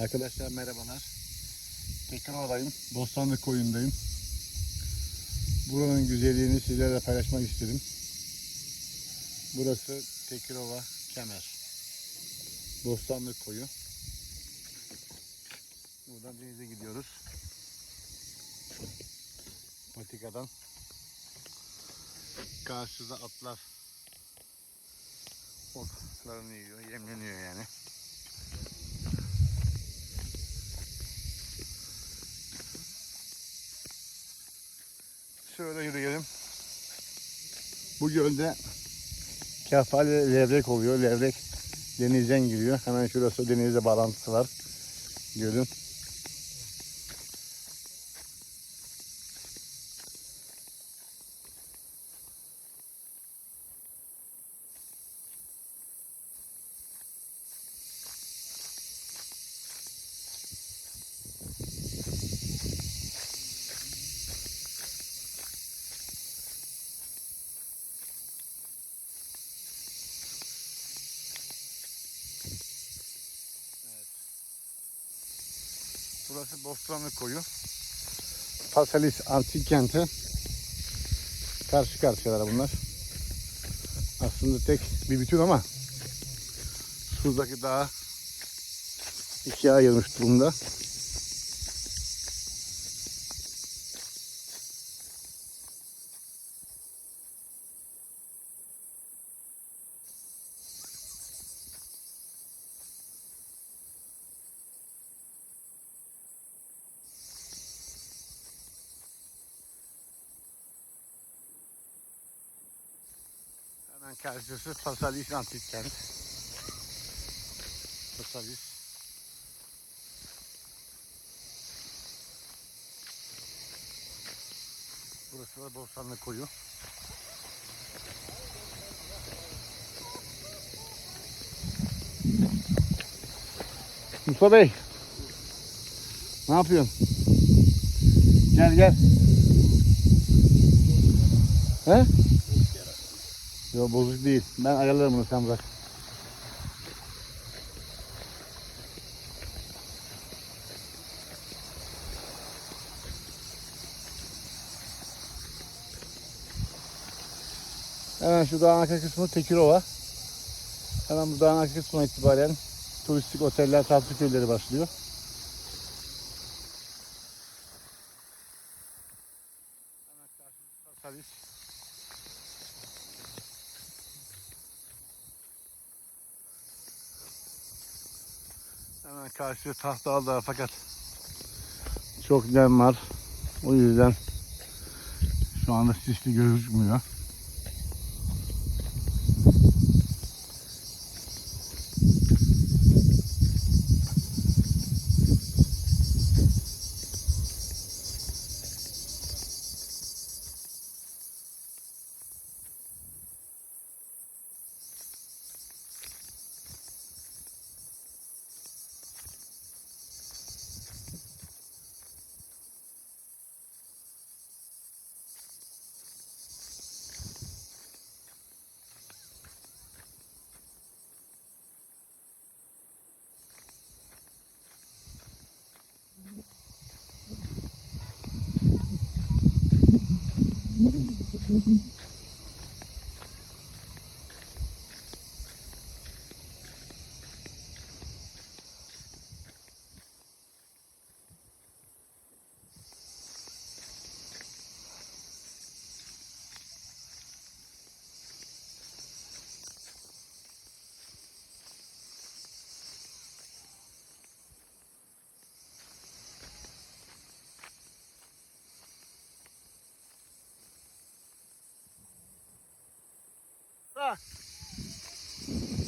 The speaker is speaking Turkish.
Arkadaşlar merhabalar. Tekirova'dayım. Bostanlı koyundayım. Buranın güzelliğini sizlerle paylaşmak istedim. Burası Tekirova Kemer. Bostanlı koyu. Buradan denize gidiyoruz. Patikadan. Karşıda atlar otlarını yiyor, yemleniyor yani. Şöyle yürüyelim. Bu gölde kefale levrek oluyor. Levrek denizden giriyor. Hemen şurası denizle bağlantısı var. Gölün. Burası Bostanlı Koyu. Pasalis Antik Kenti. Karşı karşıyalar bunlar. Aslında tek bir bütün ama şuradaki dağı ikiye ayırmış durumda. Karşısı Pasalis Antik Kent. Pasalis. Burası da Bostanlı Koyu. Mustafa Bey. Ne yapıyorsun? Gel gel. He? Yok bozuk değil. Ben ayarlarım bunu sen bırak. Hemen şu dağın arka kısmı Tekirova. Hemen bu dağın arka kısmına itibaren turistik oteller, tatlı köyleri başlıyor. Hemen karşımızda. Hemen karşı Tahtalı Dağı fakat çok nem var. O yüzden şu anda sisli gözükmüyor. Mhm. 何?